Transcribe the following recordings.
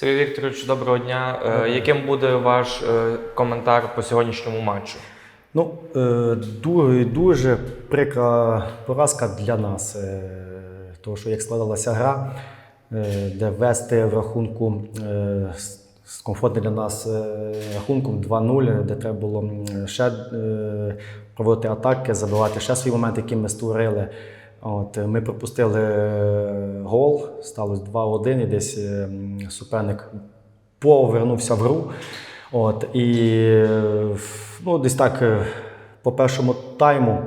Сергій Вікторович, доброго дня. Е, Яким буде ваш е, коментар по сьогоднішньому матчу? Ну, е, ду- дуже прикра поразка для нас. Тому що як складалася гра, де вести в рахунку з- комфортним для нас рахунком 2-0, де треба було ще проводити атаки, забивати ще свої моменти, які ми створили. От, ми пропустили е, гол, сталося 2-1, і десь е, суперник повернувся в гру. От, і ну, десь так е, по першому тайму.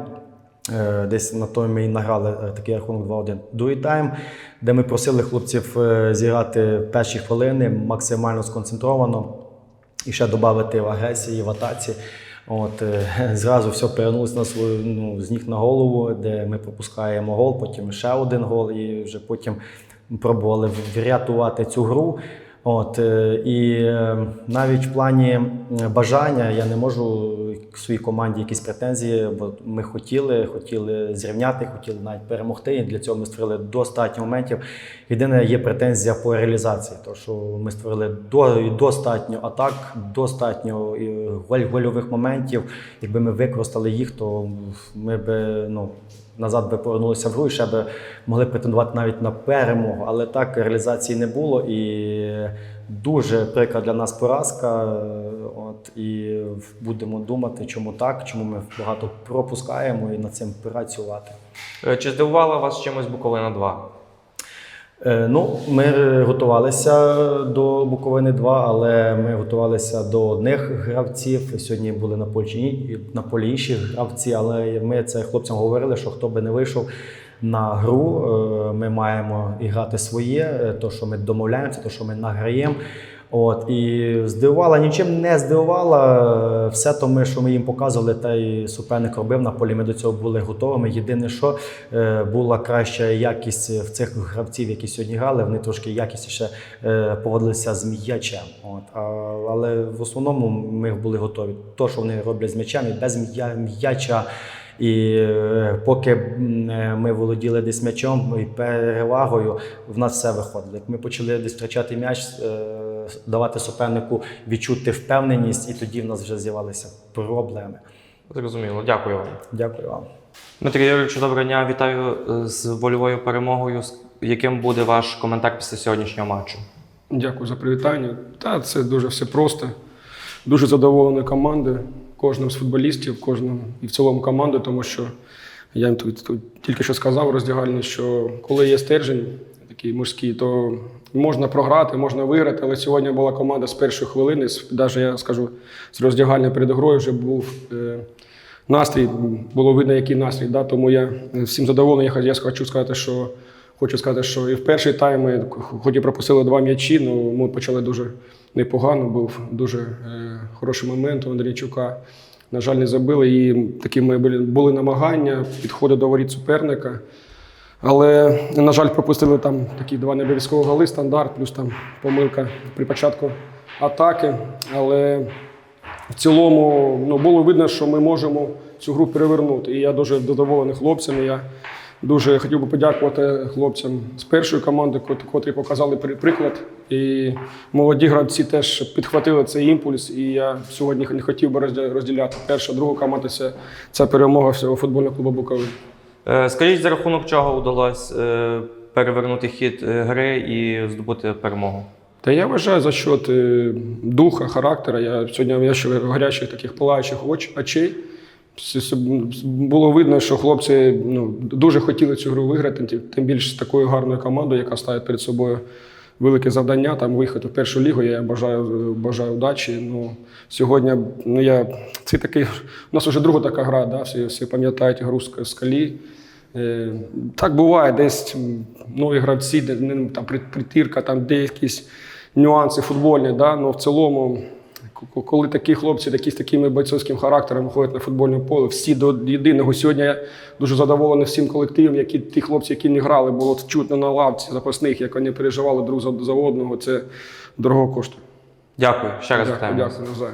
Десь на той ми і награли такий рахунок 2-1. Другий тайм, де ми просили хлопців зіграти перші хвилини максимально сконцентровано і ще додати в агресії, в атаці. От, е, зразу все перенулося на свою ну, з ніг на голову, де ми пропускаємо гол, потім ще один гол, і вже потім пробували врятувати цю гру. От, е, і е, навіть в плані бажання я не можу своїй команді якісь претензії, бо ми хотіли, хотіли зрівняти, хотіли навіть перемогти. І для цього ми створили достатньо моментів. Єдине є претензія по реалізації, тому що ми створили до, достатньо атак, достатньо е, голь- гольових моментів. Якби ми використали їх, то ми би ну. Назад би повернулися в гру і ще би могли претендувати навіть на перемогу, але так реалізації не було. І дуже прикра для нас поразка. Е, От і будемо думати, чому так, чому ми багато пропускаємо і над цим працювати. Е, Чи здивувала вас чимось Буковина 2? Е, Ну, ми готувалися до Буковини 2, але ми готувалися до одних гравців. Сьогодні були на полі, на полі інші гравці, але ми це хлопцям говорили, що хто би не вийшов на гру, ми маємо і грати своє, е, то, що ми домовляємося, то, що ми награємо. От і здивувала, нічим не здивувала. Все то ми, що ми їм показували, та й суперник робив на полі. Ми до цього були готовими. Єдине, що е, була краща якість в цих гравців, які сьогодні грали. Вони трошки якісніше е, поводилися з м'ячем. От але в основному ми були готові. То, що вони роблять з м'ячем, і без м'я- м'яча. І е, поки е, ми володіли десь м'ячом і перевагою, в нас все виходило. Як ми почали десь втрачати м'яч, е, давати супернику відчути впевненість, і тоді в нас вже з'явилися проблеми. Зрозуміло, дякую вам. Дякую вам. Дмитрий Юрійович, доброго дня. Вітаю з вольовою перемогою. З- Яким буде ваш коментар після сьогоднішнього матчу? Дякую за привітання. Та це дуже все просто. Дуже задоволений командою, кожним з футболістів, кожним і в цілому команди, тому що я їм тут, тут тільки що сказав роздягальні, що коли є стержень такий мужський, то можна програти, можна виграти. Але сьогодні була команда з першої хвилини, навіть я скажу, з роздягальні перед грою вже був. Е, Настрій було видно, який настрій. Да? Тому я всім задоволений. Я хочу сказати, що хочу сказати, що і в перший тайм ми хоч і пропустили два м'ячі, але ми почали дуже непогано. Був дуже е, хороший момент у Андрійчука. На жаль, не забили. І такі ми були, були намагання, підходи до воріт суперника. Але, на жаль, пропустили там такі два необов'язкові голи, стандарт, плюс там помилка при початку атаки. Але в цілому ну, було видно, що ми можемо цю гру перевернути. І я дуже задоволений хлопцями. Я дуже хотів би подякувати хлопцям з першої команди, котрі показали приклад. І молоді гравці теж підхватили цей імпульс. І я сьогодні не хотів би розділяти. Перша, друга команда це, це перемога всього футбольного клубу Буковин. Е, Скажіть, за рахунок чого вдалося е, перевернути хід е, гри і здобути перемогу? Та я вважаю за счет духа, характера. Я сьогодні я ще гарячих таких палаючих очей. Було видно, що хлопці ну, дуже хотіли цю гру виграти, тим- більше з такою гарною командою, яка ставить перед собою велике завдання, там виїхати в першу лігу. Я бажаю, бажаю удачі. Ну, сьогодні ну, я, це такий, у нас вже друга така гра, да? всі, всі пам'ятають гру скалі. Е, Так буває, десь нові гравці, де там притирка, там де якісь нюанси футбольні. Да? Ну, в цілому, коли такі хлопці, такі з таким бойцовським характером ходять на футбольне поле, всі до єдиного. Сьогодні я дуже задоволений всім колективом, які ті хлопці, які не грали, було чутно на лавці запасних, як вони переживали друг за, одного. Це дорого коштує. Дякую. Ще раз Дякую, дякую.